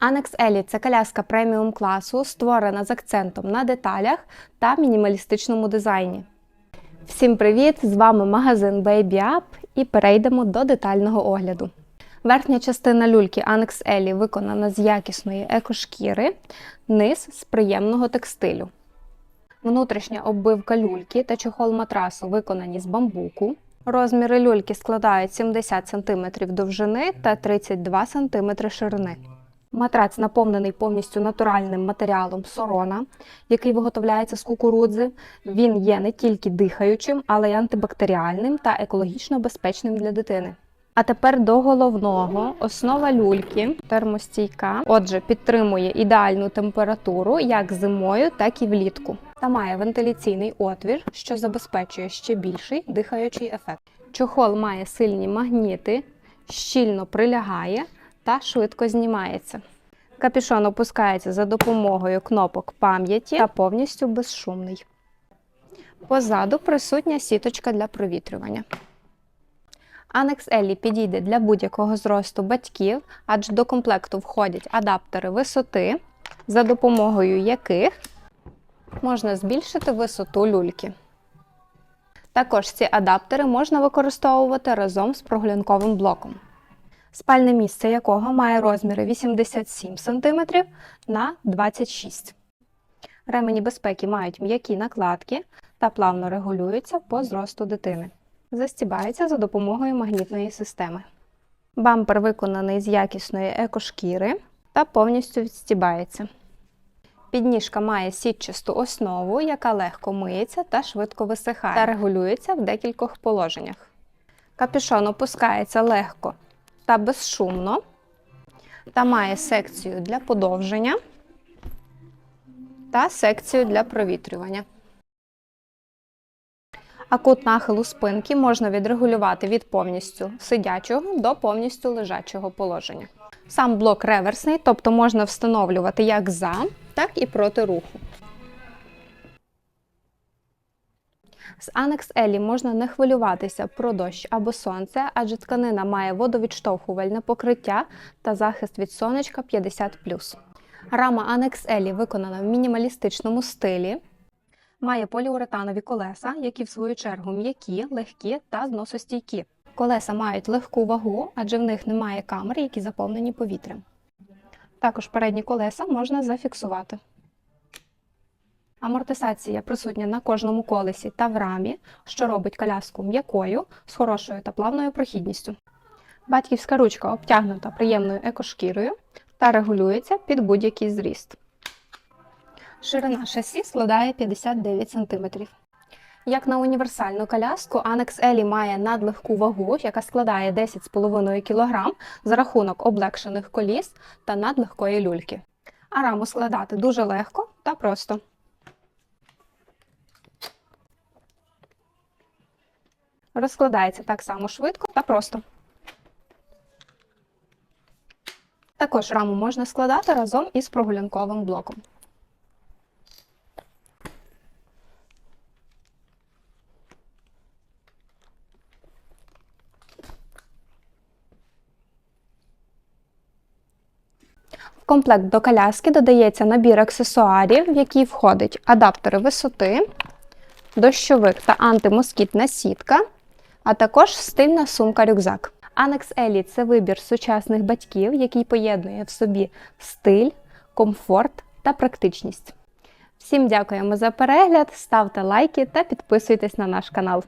Annex Elite – це коляска преміум класу, створена з акцентом на деталях та мінімалістичному дизайні. Всім привіт! З вами магазин Baby Up і перейдемо до детального огляду. Верхня частина люльки Annex Ellie виконана з якісної екошкіри, низ з приємного текстилю. Внутрішня оббивка люльки та чохол матрасу виконані з бамбуку. Розміри люльки складають 70 см довжини та 32 см ширини. Матрац наповнений повністю натуральним матеріалом сорона, який виготовляється з кукурудзи. Він є не тільки дихаючим, але й антибактеріальним та екологічно безпечним для дитини. А тепер до головного. Основа люльки термостійка. Отже, підтримує ідеальну температуру як зимою, так і влітку. Та має вентиляційний отвір, що забезпечує ще більший дихаючий ефект. Чохол має сильні магніти, щільно прилягає та швидко знімається. Капюшон опускається за допомогою кнопок пам'яті та повністю безшумний. Позаду присутня сіточка для провітрювання. Annex Ellie підійде для будь-якого зросту батьків, адже до комплекту входять адаптери висоти, за допомогою яких можна збільшити висоту люльки. Також ці адаптери можна використовувати разом з проглянковим блоком, спальне місце якого має розміри 87 см на 26 Ремені безпеки мають м'які накладки та плавно регулюються по зросту дитини. Застібається за допомогою магнітної системи. Бампер виконаний з якісної екошкіри та повністю відстібається. Підніжка має сітчасту основу, яка легко миється та швидко висихає та регулюється в декількох положеннях. Капюшон опускається легко та безшумно та має секцію для подовження та секцію для провітрювання. А кут нахилу спинки можна відрегулювати від повністю сидячого до повністю лежачого положення. Сам блок реверсний, тобто можна встановлювати як за, так і проти руху. З Annex Ellie можна не хвилюватися про дощ або сонце, адже тканина має водовідштовхувальне покриття та захист від сонечка 50+. Рама Annex Ellie виконана в мінімалістичному стилі. Має поліуретанові колеса, які в свою чергу м'які, легкі та зносостійкі. Колеса мають легку вагу, адже в них немає камер, які заповнені повітрям. Також передні колеса можна зафіксувати. Амортизація присутня на кожному колесі та в рамі, що робить коляску м'якою з хорошою та плавною прохідністю. Батьківська ручка обтягнута приємною екошкірою та регулюється під будь-який зріст. Ширина шасі складає 59 см. Як на універсальну коляску, Annex Ellie має надлегку вагу, яка складає 10,5 кг за рахунок облегшених коліс та надлегкої люльки. А раму складати дуже легко та просто. Розкладається так само швидко та просто. Також раму можна складати разом із прогулянковим блоком. В комплект до коляски додається набір аксесуарів, в який входить адаптери висоти, дощовик та антимоскітна сітка, а також стильна сумка-рюкзак. Annex Ellie – це вибір сучасних батьків, який поєднує в собі стиль, комфорт та практичність. Всім дякуємо за перегляд, ставте лайки та підписуйтесь на наш канал.